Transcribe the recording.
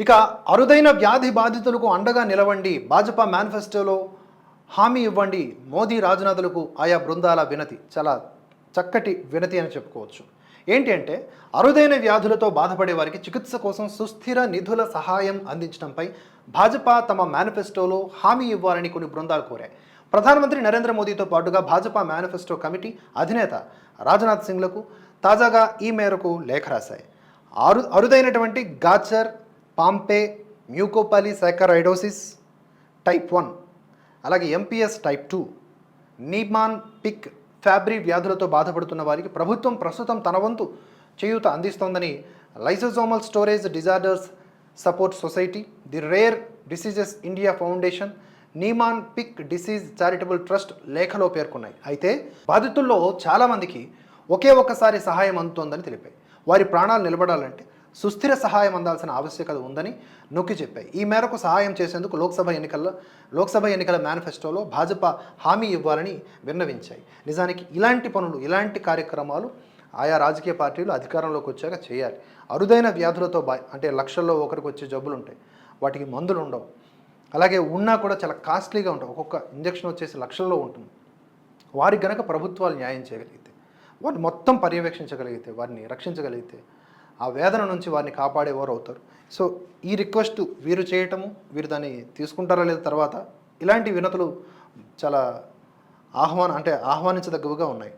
ఇక అరుదైన వ్యాధి బాధితులకు అండగా నిలవండి. భాజపా మేనిఫెస్టోలో హామీ ఇవ్వండి. మోదీ రాజనాథులకు ఆయా బృందాల వినతి. చాలా చక్కటి వినతి అని చెప్పుకోవచ్చు. ఏంటి అంటే అరుదైన వ్యాధులతో బాధపడే వారికి చికిత్స కోసం సుస్థిర నిధుల సహాయం అందించడంపై భాజపా తమ మేనిఫెస్టోలో హామీ ఇవ్వాలని కొన్ని బృందాలు కోరాయి. ప్రధానమంత్రి నరేంద్ర మోదీతో పాటుగా భాజపా మేనిఫెస్టో కమిటీ అధినేత రాజ్నాథ్ సింగ్లకు తాజాగా ఈ మేరకు లేఖ రాశాయి. అరు అరుదైనటువంటి Gaucher Pompe mucopolysaccharidosis type one అలాగే MPS type two Niemann Pick Fabry వ్యాధులతో బాధపడుతున్న వారికి ప్రభుత్వం ప్రస్తుతం తన వంతు చేయూత అందిస్తోందని lysosomal storage disorders support society the rare diseases India foundation Niemann Pick disease charitable trust లేఖలో పేర్కొన్నాయి. అయితే బాధితుల్లో చాలామందికి ఒకే ఒక్కసారి సహాయం అందుతోందని తెలిపాయి. వారి ప్రాణాలు నిలబడాలంటే సుస్థిర సహాయం అందాల్సిన ఆవశ్యకత ఉందని నొక్కి చెప్పాయి. ఈ మేరకు సహాయం చేసేందుకు లోక్సభ ఎన్నికల్లో లోక్సభ ఎన్నికల మేనిఫెస్టోలో భాజపా హామీ ఇవ్వాలని విన్నవించాయి. నిజానికి ఇలాంటి పనులు ఇలాంటి కార్యక్రమాలు ఆయా రాజకీయ పార్టీలు అధికారంలోకి వచ్చాక చేయాలి. అరుదైన వ్యాధులతో బా అంటే లక్షల్లో ఒకరికి వచ్చే జబ్బులు ఉంటాయి. వాటికి మందులు ఉండవు. అలాగే ఉన్నా కూడా చాలా కాస్ట్లీగా ఉంటాయి. ఒక్కొక్క ఇంజక్షన్ వచ్చేసి లక్షల్లో ఉంటుంది. వారికి గనక ప్రభుత్వాలు న్యాయం చేయగలిగితే వారిని మొత్తం పర్యవేక్షించగలిగితే వారిని రక్షించగలిగితే ఆ వేదన నుంచి వారిని కాపాడేవారు అవుతారు. సో ఈ రిక్వెస్ట్ వీరు చేయటము వీరు దాన్ని తీసుకుంటారా లేదా తర్వాత ఇలాంటి వినతులు చాలా ఆహ్వాన అంటే ఆహ్వానించదగ్గవిగా ఉన్నాయి.